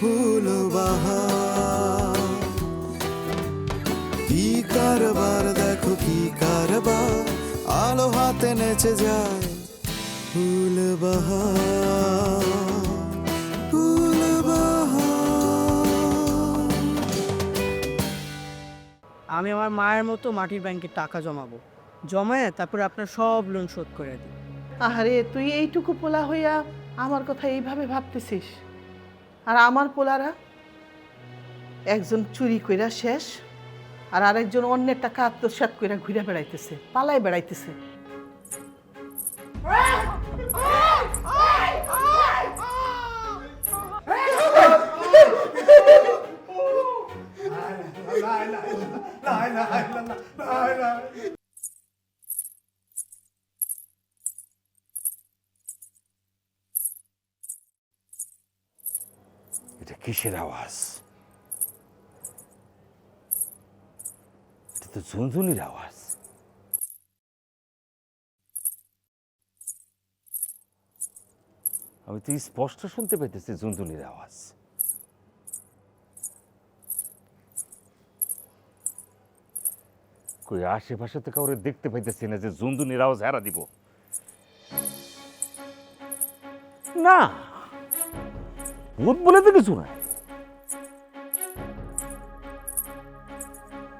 ফুল বাহার কি কারবার দেখো কি কারবার। আলো হাতে নেচে যায় ফুল বাহার ফুল আমি আমার মায়ের মতো মাটির ব্যাংকে টাকা জমাবো। জমায়ে তারপরে আপনার সব লোন শোধ করে দিই। আহারে তুই এইটুকু পোলা হইয়া আমার কথা এইভাবে ভাবতেছিস? আর আমার পোলারা, একজন চুরি কইরা শেষ, আর আরেকজন অন্যের টাকা আত্মসাৎ কইরা ঘুরে বেড়াইতেছে পালাই বেড়াইতেছে। কিসের আওয়াজ? এটা তো ঝুনঝুনির আওয়াজ। আমি তো স্পষ্ট শুনতে পাইতেছি ঝুনঝুনির আওয়াজ। কই, আশেপাশে তো কাউরে দেখতে পাইতেছি না যে ঝুনঝুনির আওয়াজ হারা দিব। না! ভূত বলে তো কিছু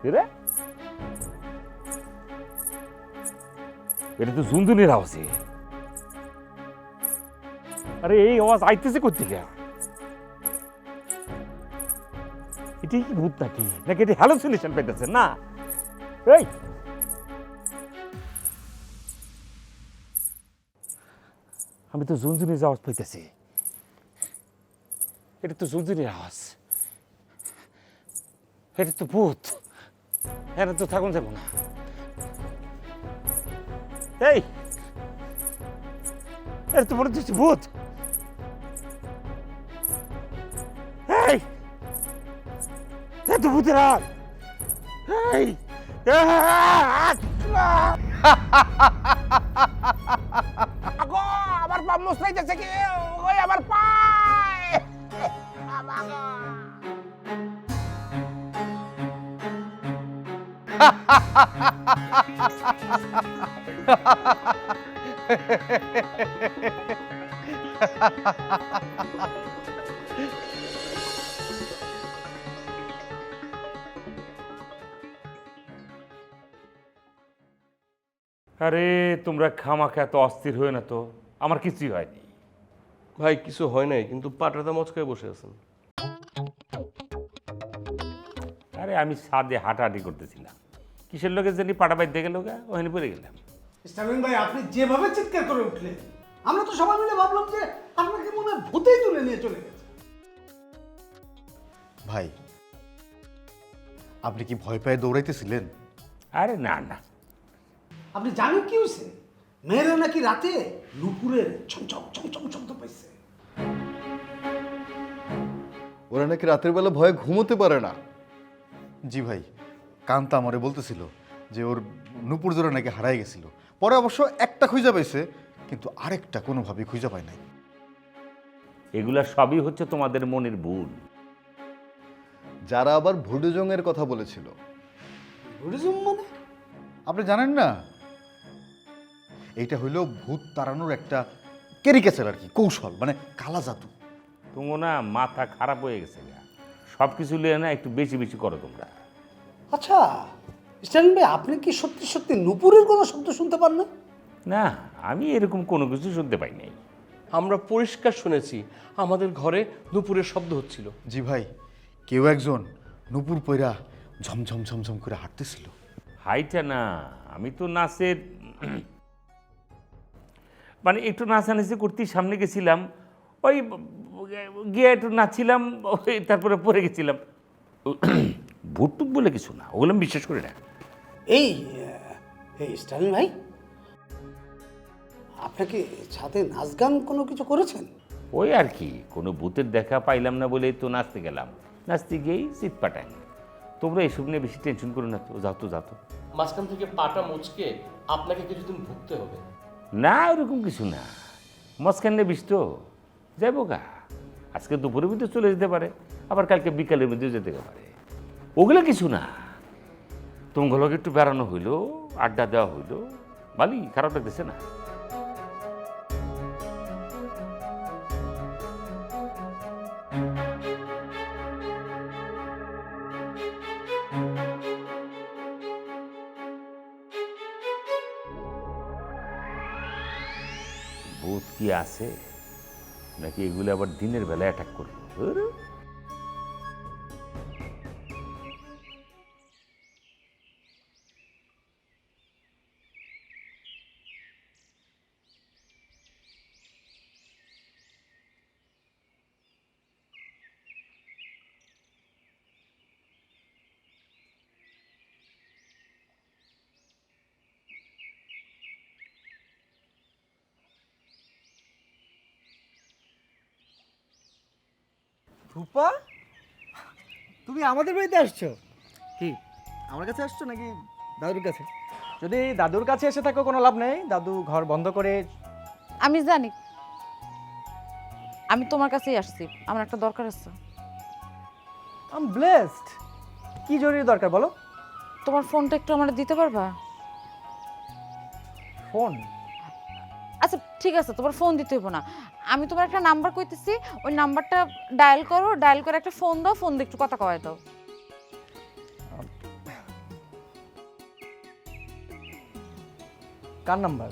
রে এটা তো ঝুনঝুনির আওয়াজে আরে এই আওয়াজ আইতেছে কোথেকে এটি কি ভূত নাকি নাকি এটি পেতেছে না। এই! আমি তো ঝুনঝুনির আওয়াজ পাইতেছি। এটা তো জুজুরির আওয়াজ। এটা তো ভূত। এটা তো থাকুন যাব না এই এটা তো মনে হচ্ছে ভূত! এই! এটা তো ভূতের আওয়াজ এই! আগো, আমার পা মুসলাইতেছে কি? ওই আরে তোমরা খামাখা এত অস্থির হয়ে না তো? আমার কিছুই হয়নি। ভাই কিছু হয় নাই কিন্তু পাটাটা মচকায় বসে আছেন। আরে আমি সাদে হাঁটাহাঁটি করতেছিলাম। কিসের লোকের জানি পাটা বাইতে গেল গা ওখানে পড়ে গেলাম। স্টালিন ভাই আপনি যেভাবে চিৎকার করে উঠলেন আমরা তো সবাই মিলে ভাবলাম যে আপনাকে মনে হয় ভূতেই তুলে নিয়ে চলে গেছে। ভাই আপনি কি ভয় পেয়ে দৌড়াইতেছিলেন? আরে না না। আপনি জানেন কি হয়েছে? মেয়েরা নাকি রাতে নুপুরের ছমছম ছমছম শব্দ পাইছে। ওরা নাকি রাতের বেলা ভয়ে ঘুমোতে পারে না। জি ভাই কান্তা আমারে বলতেছিল যে ওর নুপুর জোরে নাকি হারাই গেছিল। পরে অবশ্য একটা খুঁজে পাইছে কিন্তু আরেকটা কোনোভাবেই খুঁজে পায় নাই। এগুলা সবই হচ্ছে তোমাদের মনের ভুল। যারা আবার ভুডুজংয়ের কথা বলেছিল। বুড়িজম মানে? আপনি জানেন না? এইটা হইল ভূত তাড়ানোর একটা কেরিকেচার আর কি কৌশল মানে কালা জাদু। তোমার না মাথা খারাপ হয়ে গেছে গা। সব কিছু লিয়ে না একটু বেশি বেশি করো তোমরা। আচ্ছা স্টালিন ভাই আপনি কি সত্যি সত্যি নুপুরের কোনো শব্দ শুনতে পান না? না আমি এরকম কোনো কিছু শুনতে পাই নাই। আমরা পরিষ্কার শুনেছি আমাদের ঘরে দুপুরের শব্দ হচ্ছিল। জি ভাই কেউ একজন নুপুর পইরা ঝমঝম ঝমঝম করে হাঁটতেছিল। হাইটা না আমি তো নাচের মানে একটু নাচানাচি করতেই সামনে গেছিলাম ওই গিয়ে একটু নাচছিলাম ওই তারপরে পড়ে গেছিলাম। ভুটটুক বলে কিছু না ওগুলো আমি বিশ্বাস করি না। এই এই স্টালিন ভাই আপনাকে সাথে নাচ গান কোনো কিছু করেছেন? ওই আর কি কোনো ভূতের দেখা পাইলাম না বলেই তো নাচতে গেলাম। নাচতে গিয়েই শীত পাটাং তোমরা এইসব নিয়ে বেশি টেনশন করো না তো যাও তো যাও তো। মাঝখান থেকে পাটা মুচকে আপনাকে কিছুদিন ভুগতে হবে। না ওরকম কিছু না। মাঝখান নিয়ে বিষ তো যাইবো গা। আজকে দুপুরের মধ্যে চলে যেতে পারে আবার কালকে বিকালের মধ্যেও যেতে পারে। ওগুলো কিছু না। তোমাগুলোকে একটু বেড়ানো হইল, আড্ডা দেওয়া হইল, বালি খারাপ লাগতেছে না? ভূত কি আছে? নাকি এগুলো আবার দিনের বেলা অ্যাটাক করব? রূপা? তুমি আমাদের বাড়িতে আসছো? কি আমার কাছে আসছো নাকি দাদুর কাছে? যদি দাদুর কাছে এসে থাকো কোনো লাভ নেই। দাদু ঘর বন্ধ করে আমি জানি। আমি তোমার কাছেই আসছি। আমার একটা দরকার আছে। আম ব্লেসড কি জরুরি দরকার বলো? তোমার ফোনটা একটু আমার দিতে পারবা? ফোন? ঠিক আছে, তোমার ফোন দিতে হইব না। আমি তোমার একটা নাম্বার কইতেছি, ওই নাম্বারটা ডায়াল করো ডায়াল করে একটা ফোন দাও ফোন দিয়ে একটু কথা কয় দাও। কার নাম্বার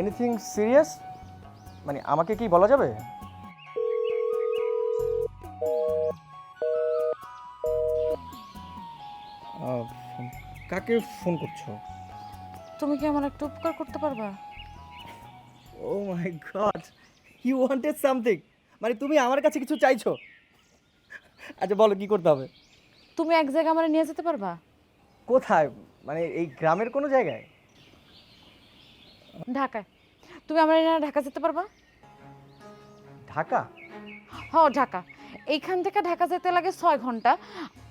এনিথিং সিরিয়াস মানে আমাকে কি বলা যাবে? কাকে ফোন করছ? তুমি কি আমার একটু উপকার করতে পারবা? ও my god you wanted something মানে তুমি আমার কাছে কিছু চাইছো? আচ্ছা বলো কি করতে হবে? তুমি এক জায়গায় আমার নিয়ে যেতে পারবা? কোথায়? মানে এই গ্রামের কোনো জায়গায়? ঢাকায়। তুমি আমার এনে ঢাকা যেতে পারবা? ঢাকা? হ ঢাকা। এইখান থেকে ঢাকা যেতে লাগে ছয় ঘণ্টা।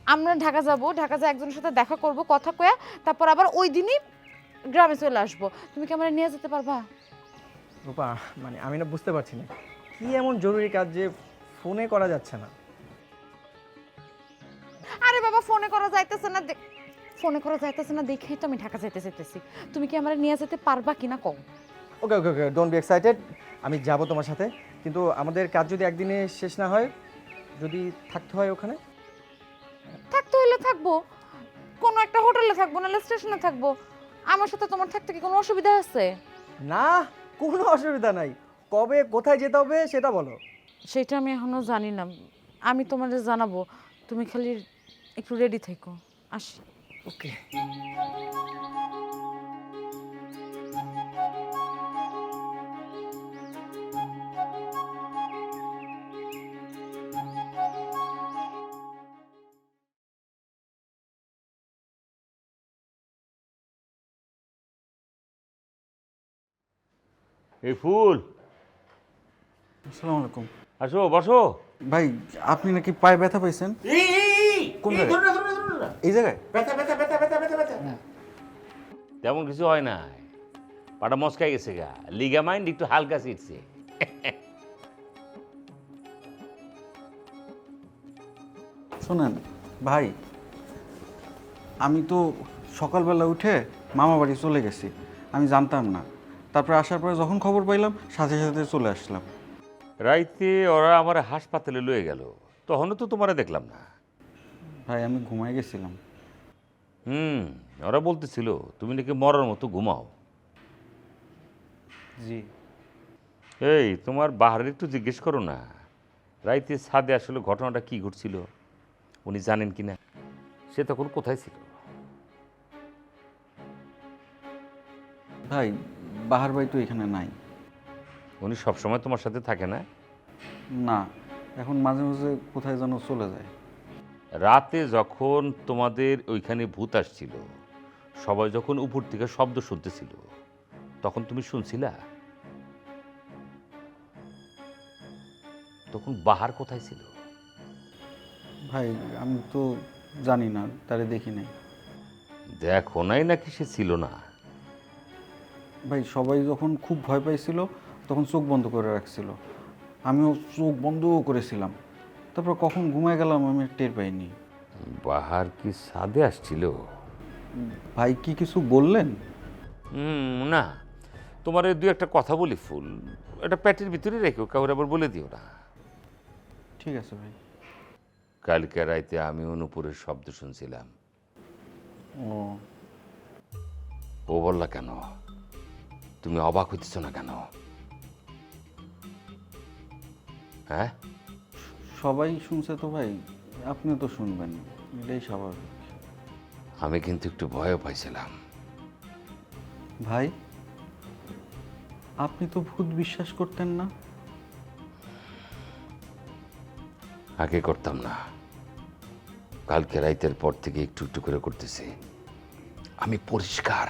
আমরা ঢাকা যাব ঢাকা যা একজনের সাথে দেখা করব কথা কয়া তারপর আবার ওই দিনই গ্রামে চলে আসব। তুমি কি আমার নিয়ে যেতে পারবা? রূপা মানে আমি না বুঝতে পারছি না। কি এমন জরুরি কাজ যে ফোনে করা যাচ্ছে না? আরে বাবা ফোনে করা যাইতেছে না। দে- ফোনে করা যাইতেছে না দেখেই তো আমি ঢাকা যেতে চাইতেছি তুমি কি আমার নিয়ে যেতে পারবা কিনা কম okay okay okay don't be excited আমি যাব তোমার সাথে। কিন্তু আমাদের কাজ যদি একদিনে শেষ না হয় যদি থাকতে হয় ওখানে? থাকতে হলে থাকব। কোনো একটা হোটেলে থাকব নাহলে স্টেশনে থাকব। আমার সাথে তোমার থাকতে কি কোনো অসুবিধা আছে? না কোনো অসুবিধা নাই। কবে কোথায় যেতে হবে সেটা বলো। সেটা আমি এখনও জানি না। আমি তোমাদের জানাব। তুমি খালি একটু রেডি থেকো। আসি। ওকে এই ফুল। আসসালামু আলাইকুম আসো বসো। ভাই আপনি নাকি পায়ে ব্যথা পাইছেন? কোন জায়গায়? এই জায়গায়? তেমন কিছু হয় না। পাটা মস্কাই গেছে গা। লিগা লিগামাইন্ড একটু হালকা ছিটছে। শোনেন ভাই আমি তো সকালবেলা উঠে মামা বাড়ি চলে গেছি। আমি জানতাম না। তারপরে আসার পরে যখন খবর পাইলাম সাথে সাথে চলে আসলাম। রাইতে ওরা আমার হাসপাতালে লয়ে গেল। তখনও তো তোমারে দেখলাম না। ভাই আমি ঘুমাই গেছিলাম। হুম ওরা বলতেছিল তুমি নাকি মরার মতো ঘুমাও। জি। এই তোমার বাহারের একটু জিজ্ঞেস করো না। রাইতে ছাদে আসলে ঘটনাটা কি ঘটছিল উনি জানেন কি না সে তখন কোথায় ছিল? ভাই বাহার ভাই তো এখানে নাই। উনি সবসময় তোমার সাথে থাকে না? না এখন মাঝে মাঝে কোথায় যেন চলে যায়। রাতে যখন তোমাদের ওইখানে ভূত আসছিল সবাই যখন উপর থেকে শব্দ শুনতেছিল তখন তুমি শুনছিলা? তখন বাহার কোথায় ছিল? ভাই আমি তো জানি না তারে দেখি নাই। দেখো নাই নাকি সে ছিল না? ভাই সবাই যখন খুব ভয় পাইছিল তখন চোখ বন্ধ করে রাখছিল। আমিও চোখ বন্ধ করেছিলাম। তারপর কখন ঘুমায় গেলাম আমি টের পাইনি। বাহার কি সাদে আসছিল? ভাই কি কিছু বললেন? হুম, না। তোমার দু একটা কথা বলি ফুল। এটা প্যাটের ভিতরে রেখো কাউরে আবার বলে দিও না। ঠিক আছে ভাই। কালকে রাইতে আমি অনুপুরের শব্দ শুনছিলাম। ও। ও বললা কেন? তুমি অবাক হইতেছ না কেন? হ্যাঁ? সবাই শুনছে তো ভাই আপনিও তো শুনবেন এটাই স্বাভাবিক। আমি কিন্তু একটু ভয়ও পাইছিলাম। ভাই আপনি তো ভূত বিশ্বাস করতেন না? আগে করতাম না। কালকে রাইতের পর থেকে একটু একটু করে করতেছি। আমি পরিষ্কার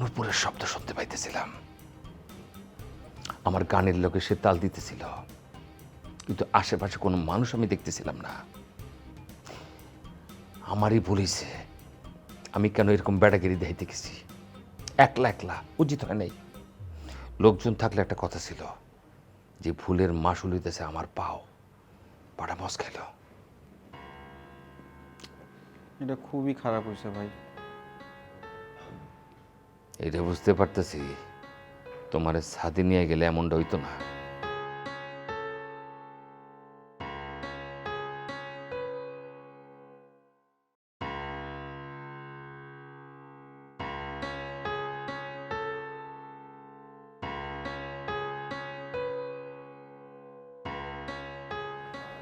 নূপুরের শব্দ শুনতে পাইতেছিলাম। আমার গানের লোকে সে তাল দিতেছিল। কিন্তু আশেপাশে কোনো মানুষ আমি দেখতেছিলাম না। আমারই বলিছে আমি কেন এরকম বেড়াগিরি দেখাইতে গেছি? একলা একলা উচিত হয় নাই। লোকজন থাকলে একটা কথা ছিল যে ফুলের মাসুল হইতেছে আমার পাও পাড়া মস খেলো এটা খুবই খারাপ হয়েছে ভাই। এটা বুঝতে পারতেছি তোমার ছাদে নিয়ে গেলে এমনটা হইতো না।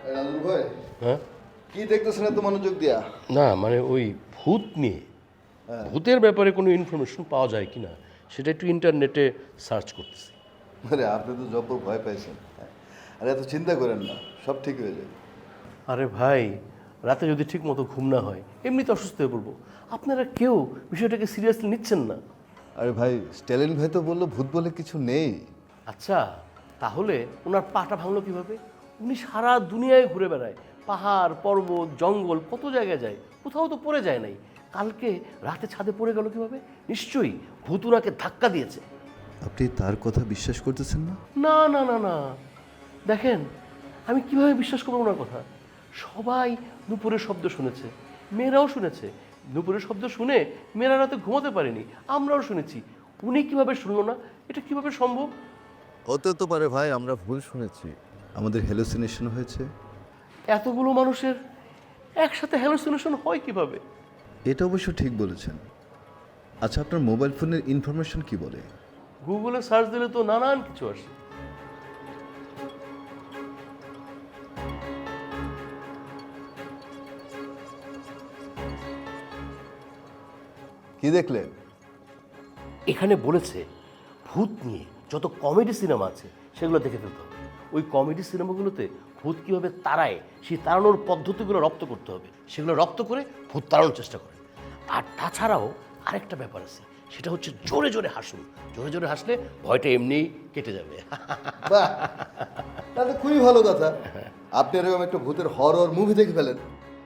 ভাই হ্যাঁ? কি দেখতেছেন এত মনোযোগ দিয়া? না মানে ওই ভূত নিয়ে। ভূতের ব্যাপারে কোনো ইনফরমেশন পাওয়া যায় কি না সেটা একটু ইন্টারনেটে সার্চ করতেছি। আরে আপনি তো জব্বর ভয় পাইছেন আরে এত চিন্তা করেন না সব ঠিক হয়ে যাবে। আরে ভাই রাতে যদি ঠিক মতো ঘুম না হয় এমনিতে অসুস্থ হয়ে পড়ব। আপনারা কেউ বিষয়টাকে সিরিয়াসলি নিচ্ছেন না? আরে ভাই স্ট্যালিন ভাই তো বলল ভূত বলে কিছু নেই। আচ্ছা তাহলে ওনার পাটা ভাঙলো কীভাবে? উনি সারা দুনিয়ায় ঘুরে বেড়ায়। পাহাড় পর্বত জঙ্গল কত জায়গায় যায় কোথাও তো পড়ে যায় নাই। কালকে রাতে ছাদে পড়ে গেল কীভাবে? নিশ্চয়ই ভূত ধাক্কা দিয়েছে। আপনি তার কথা বিশ্বাস করতেছেন না? না না না না। দেখেন আমি কীভাবে বিশ্বাস করব ওনার কথা? সবাই দুপুরের শব্দ শুনেছে মেয়েরাও শুনেছে। দুপুরের শব্দ শুনে মেয়েরা রাতে ঘুমাতে পারেনি আমরাও শুনেছি। উনি কীভাবে শুনলো না? এটা কীভাবে সম্ভব? হতে তো পারে ভাই আমরা ভুল শুনেছি। আমাদের হ্যালুসিনেশন হয়েছে। এতগুলো মানুষের একসাথে হ্যালোসিনেশন হয় কীভাবে? এটা অবশ্য ঠিক বলেছেন। আচ্ছা আপনার মোবাইল ফোনের ইনফরমেশন কি বলে? গুগলে সার্চ দিলে তো নানান কিছু আসে। কি দেখলেন? এখানে বলেছে ভূত নিয়ে যত কমেডি সিনেমা আছে সেগুলো দেখে ফেলতে হবে। ওই কমেডি সিনেমাগুলোতে ভূত কীভাবে তাড়ায় সেই তাড়ানোর পদ্ধতিগুলো রপ্ত করতে হবে। সেগুলো রপ্ত করে ভূত তাড়ানোর চেষ্টা করে। আর তাছাড়াও আরেকটা ব্যাপার আছে সেটা হচ্ছে জোরে জোরে হাসুন। জোরে জোরে হাসলে ভয়টা এমনিই কেটে যাবে। বাহ! তাহলে খুবই ভালো কথা। আপনি এরকম একটা ভূতের হরর মুভি দেখে ফেলেন।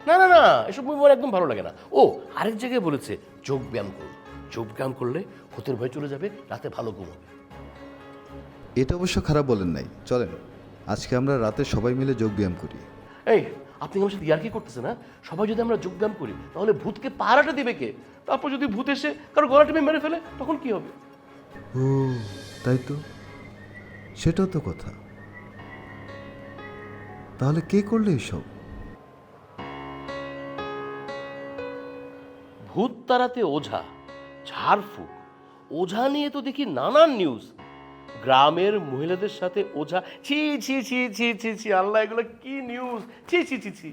না না না এসব মুভি আমার একদম ভালো লাগে না। ও আরেক জায়গায় বলেছে যোগ ব্যায়াম করুন। যোগ ব্যায়াম করলে ভূতের ভয় চলে যাবে রাতে ভালো ঘুম হবে। এটা অবশ্য খারাপ বলেন নাই। চলেন। আজকে আমরা রাতে সবাই মিলে যোগ ব্যায়াম করি। এই আপনি আমার সাথে ইয়ার্কি করতেছেন না সবাই যদি আমরা যোগব্যায়াম করি তাহলে ভূতকে পাহারাটা দিবে কে? তারপর যদি ভূত এসে কারও গলা টিপে মেরে ফেলে তখন কি হবে? ও তাই তো? সেটাও তো কথা। তাহলে কে করলে এসব? ভূত তাড়াতে ওঝা ঝাড়ফুঁক। ওঝা নিয়ে তো দেখি নানান নিউজ গ্রামের মহিলাদের সাথে ওঝা ছি ছি ছি ছি ছি ছি আল্লাহ এগুলো কি নিউজ ছি ছি ছি ছি।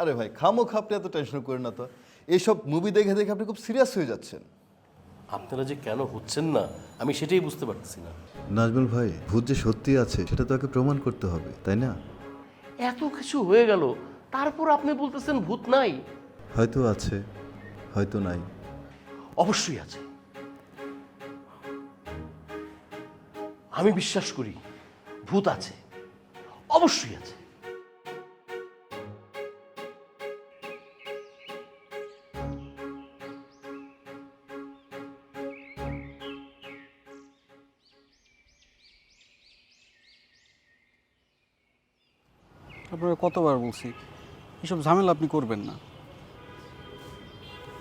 আরে ভাই খামো আপনি এত টেনশন করেন না তো। এইসব মুভি দেখে দেখে আপনি খুব সিরিয়াস হয়ে যাচ্ছেন। আপনারা যে কেন হচ্ছেন না আমি সেটাই বুঝতে পারতেছি না। নাজমুল ভাই ভূত যে সত্যি আছে সেটা তোকে প্রমাণ করতে হবে তাই না? এত কিছু হয়ে গেল তারপর আপনি বলতেছেন ভূত নাই। হয়তো আছে হয়তো নাই। অবশ্যই আছে। আমি বিশ্বাস করি ভূত আছে অবশ্যই আছে। আপনাকে কতবার বলছি এসব ঝামেলা আপনি করবেন না।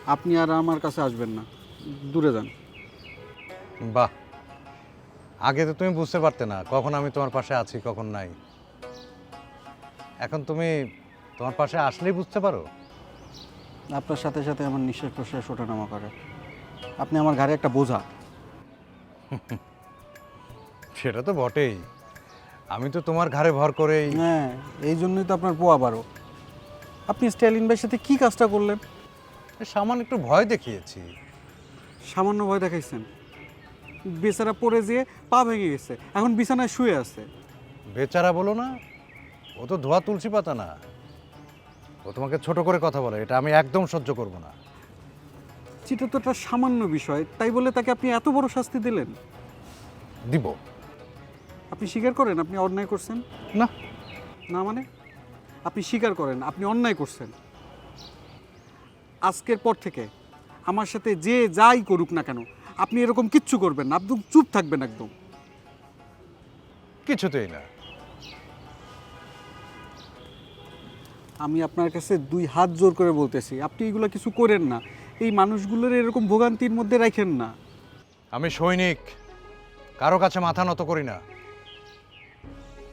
আপনি আর আমার কাছে আসবেন না দূরে যান। বাহ আগে তো তুমি বুঝতে পারতে না কখন আমি তোমার পাশে আছি কখন নাই। এখন তুমি তোমার পাশে আসলেই বুঝতে পারো। আপনার সাথে সাথে আমার নিঃশ্বাস প্রশ্বাস ওঠানামা করে। আপনি আমার ঘাড়ে একটা বোঝা। সেটা তো বটেই। আমি তো তোমার ঘাড়ে ভর করেই। হ্যাঁ এই জন্যই তো আপনার পোয়া বারো। আপনি স্ট্যালিন ভাইয়ের সাথে কি কাজটা করলেন? সামান্য একটু ভয় দেখিয়েছি। সামান্য ভয় দেখাইছেন? বেচারা পড়ে যেয়ে পা ভেঙে গেছে। এখন বিছানায় শুয়ে আছে। বেচারা বলো না ও তো ধোয়া তুলসী পাতা না। ও তোমাকে ছোট করে কথা বলে এটা আমি একদম সহ্য করব না। সেটা তো একটা সামান্য বিষয় তাই বলে তাকে আপনি এত বড় শাস্তি দিলেন? দিব। আপনি স্বীকার করেন আপনি অন্যায় করছেন? না। না মানে? আপনি স্বীকার করেন আপনি অন্যায় করছেন। আজকের পর থেকে আমার সাথে যে যাই করুক না কেন আপনি এরকম কিচ্ছু করবেন না একদম চুপ থাকবেন একদম। কিছুতেই না। আমি আপনার কাছে দুই হাত জোর করে বলতেছি আপনি এগুলো কিছু করেন না। এই মানুষগুলোর এরকম ভোগান্তির মধ্যে রাখেন না। আমি সৈনিক কারও কাছে মাথা নত করি না।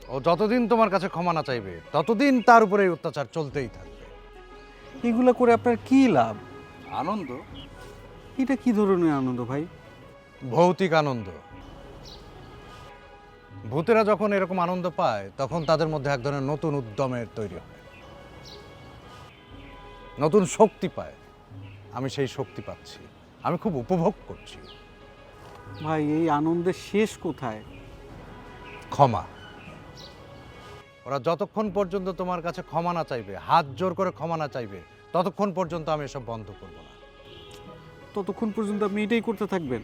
ও যতদিন তোমার কাছে ক্ষমা না চাইবে ততদিন তার উপরে এই অত্যাচার চলতেই থাকবে। এগুলো করে আপনার কি লাভ? আনন্দ? এটা কি ধরনের আনন্দ ভাই? ভৌতিক আনন্দ। ভূতেরা যখন এরকম আনন্দ পায় তখন তাদের মধ্যে এক ধরনের নতুন উদ্যমের তৈরি হয়। নতুন শক্তি পায়। আমি সেই শক্তি পাচ্ছি। আমি খুব উপভোগ করছি। ভাই এই আনন্দের শেষ কোথায়? ক্ষমা। ওরা যতক্ষণ পর্যন্ত তোমার কাছে ক্ষমা না চাইবে হাত জোর করে ক্ষমা না চাইবে ততক্ষণ পর্যন্ত আমি এসব বন্ধ করব না। ততক্ষণ পর্যন্ত আপনি এটাই করতে থাকবেন।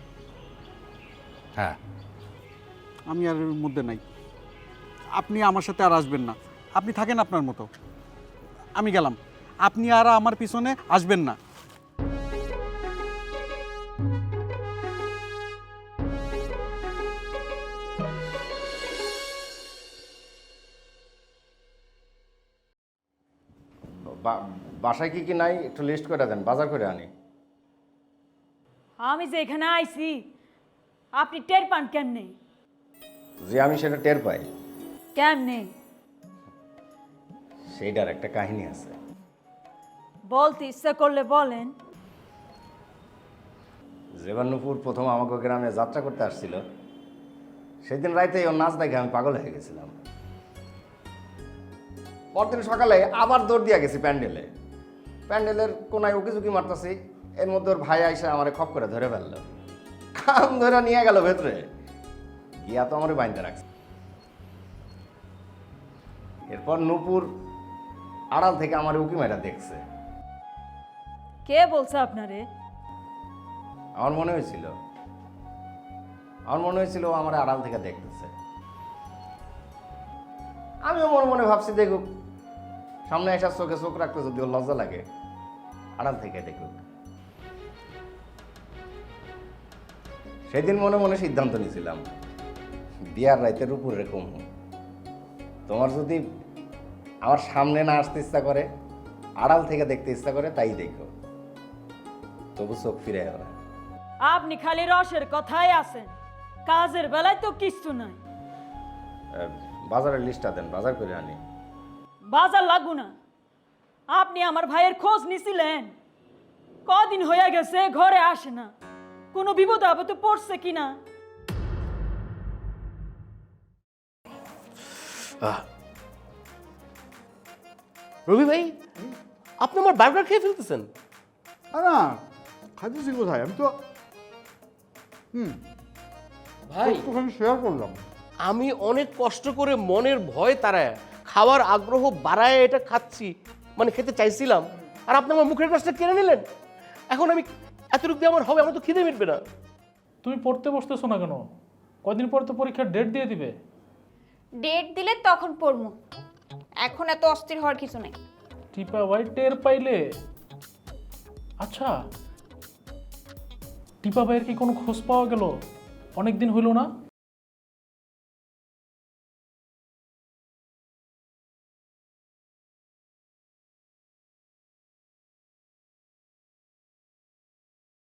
হ্যাঁ। আমি আর এর মধ্যে নাই। আপনি আমার সাথে আর আসবেন না। আপনি থাকেন আপনার মতো। আমি গেলাম। আপনি আর আমার পিছনে আসবেন না। বাসায় কি কি নাই একটু লিস্ট করে দেন বাজার করে আনি। আমি যে এখানে আইছি আপনি টের পান কেমনে? যে আমি সেটা টের পাই। কেমনে? সেইটার একটা কাহিনী আছে। বলতে ইচ্ছা করলে বলেন। জেবান্নপুর প্রথম আমাকে গ্রামে যাত্রা করতে আসছিল। সেদিন রাইতে ওর নাচ দেখে আমি পাগল হয়ে গেছিলাম। পরদিন সকালে আবার দৌড় দিয়ে গেছি প্যান্ডেলে। প্যান্ডেলের কোনায় উকি ঝুঁকি মারতাছি। এর মধ্যে ওর ভাই আইসা আমার খপ করে ধরে ফেলল। কাম ধরে নিয়ে গেল ভেতরে। গিয়া তো আমার বাইন্দে রাখছে। এরপর নূপুর আড়াল থেকে আমার উকি মাইরা দেখছে। কে বলছে আপনারে? আমার মনে হয়েছিল। আমার মনে হয়েছিল ও আমার আড়াল থেকে দেখতেছে। আমিও মনে মনে ভাবছি দেখুক সামনে এসে চোখে চোখ রাখতে যদি ওর লজ্জা লাগে আড়াল থেকে দেখুক। সেদিন মনে মনে সিদ্ধান্ত নিয়েছিলাম বিয়ার রাইতের উপরে কম। তোমার যদি আমার সামনে না আসতে ইচ্ছা করে আড়াল থেকে দেখতে ইচ্ছা করে তাই দেখো। তবু চোখ ফিরে না। আপনি খালি রসের কথাই আছেন কাজের বেলায় তো কিছু নাই। বাজারের লিস্টটা দেন বাজার করে আনি। বাজার লাগু না। আপনি আমার ভাইয়ের খোঁজ নিছিলেন কদিন হয়ে গেছে ঘরে আসে না। কোনো বিপদ আপদে পড়ছে কিনা। রবি ভাই আপনি আমার বার্গার খেয়ে ফেলতেছেন। না খাইতেছি কোথায়? আমি তো হুম। ভাই। একটুখানি শেয়ার করলাম। আমি অনেক কষ্ট করে মনের ভয় তারায় খাওয়ার আগ্রহ বাড়ায় এটা খাচ্ছি মানে খেতে চাইছিলাম। আর আপনি আমার মুখের কাছটা কেড়ে নিলেন। এখন আমি এতটুকু দিয়ে আমার হবে আমার তো খিদে মিটবে না। তুমি পড়তে বসতেছো না কেন? কদিন পর তো পরীক্ষার ডেট দিয়ে দিবে। ডেট দিলে তখন পড়মু। এখন এত অস্থির হওয়ার কিছু নেই। টিপা ভাই টের পাইলে। আচ্ছা টিপা ভাইয়ের কি কোনো খোঁজ পাওয়া গেল? অনেক দিন হইল না?